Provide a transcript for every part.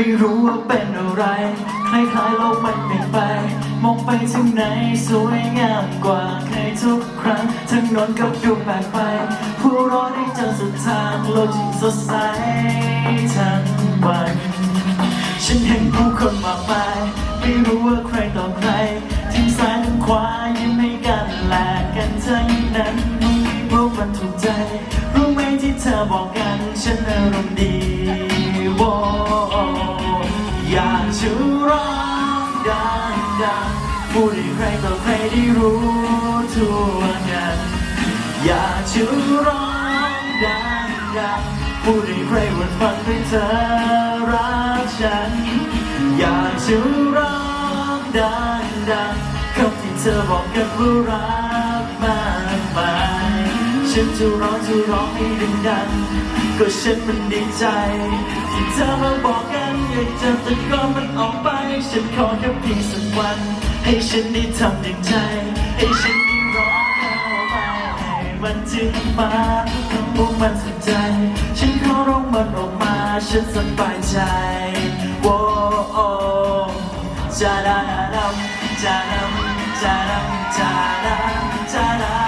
ไม่รู้ว่าเป็นอะไร คล้ายๆโลกมันเปลี่ยนไป มองไปทางไหนสวยงามกว่าใครทุกครั้งถนนกับดูแปลกไป ผู้รอได้เจอสุดทางโลกที่สดใสทั้งวัน ฉันเห็นผู้คนมากมายไม่รู้ว่าใครต่อใครทิ้งซ้ายทิ้งขวายิ้มให้กันแลกกันทั้งนั้นรู้มันถูกใจ รู้ไหมที่เธอบอกกัน ฉันอารมณ์ดี วอยากจะร้องดังดังๆพูดให้ใครต่อใครได้รู้ทั่วกันอยากจะร้องดังดังๆพูดให้ใครวันฟังให้เธอรักฉัน อยากจะร้องดังดังๆคำที่เธอบอกกันว่ารัก ฉันจะร้องจะร้องให้ดังๆก็ฉันมันดีใจ ที่เธอมาบอกกันอยากจะตะโกนมันออกไป ฉันขอแค่เพียงสักวัน ให้ฉันได้ทำอย่างใจ ให้ฉันได้ร้องเข้าไปให้มันถึงมาทั้งพวกมันสนใจ ฉันขอร้องมันออกมา ฉันสบายใจโว้จะดาดาดำจะดำจะดำจะดาจะดา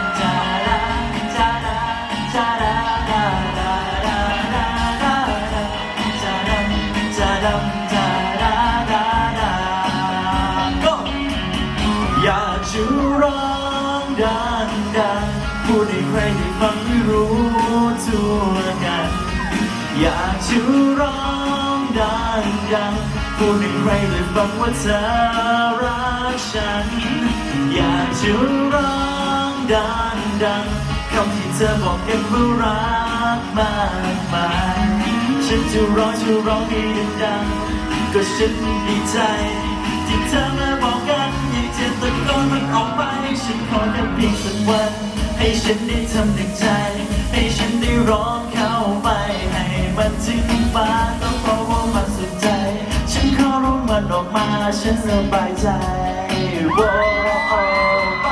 พูดให้ใครได้ฟังว่าเธอรักฉัน อยากจะร้องดังดังๆคำที่เธอบอกกันว่ารักมากมายฉันจะร้องจะร้องให้ดังๆก็ฉันดีใจ ที่เธอมาบอกกันอยากจะตะโกนมันออกไป ฉันขอแค่เพียงสักวัน ให้ฉันได้ทำดัง ฉันสบายใจโว้ไป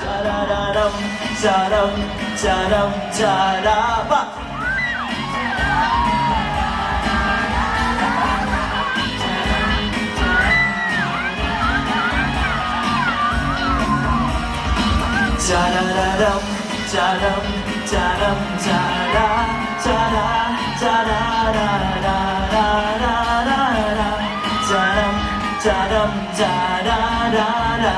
จาดาดาดัมจาดัมจาดัมจาดาบะจาดาดาดัมจาดัมจาดัมจาดาจาดาจาดาดาดา da da da da.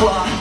Da da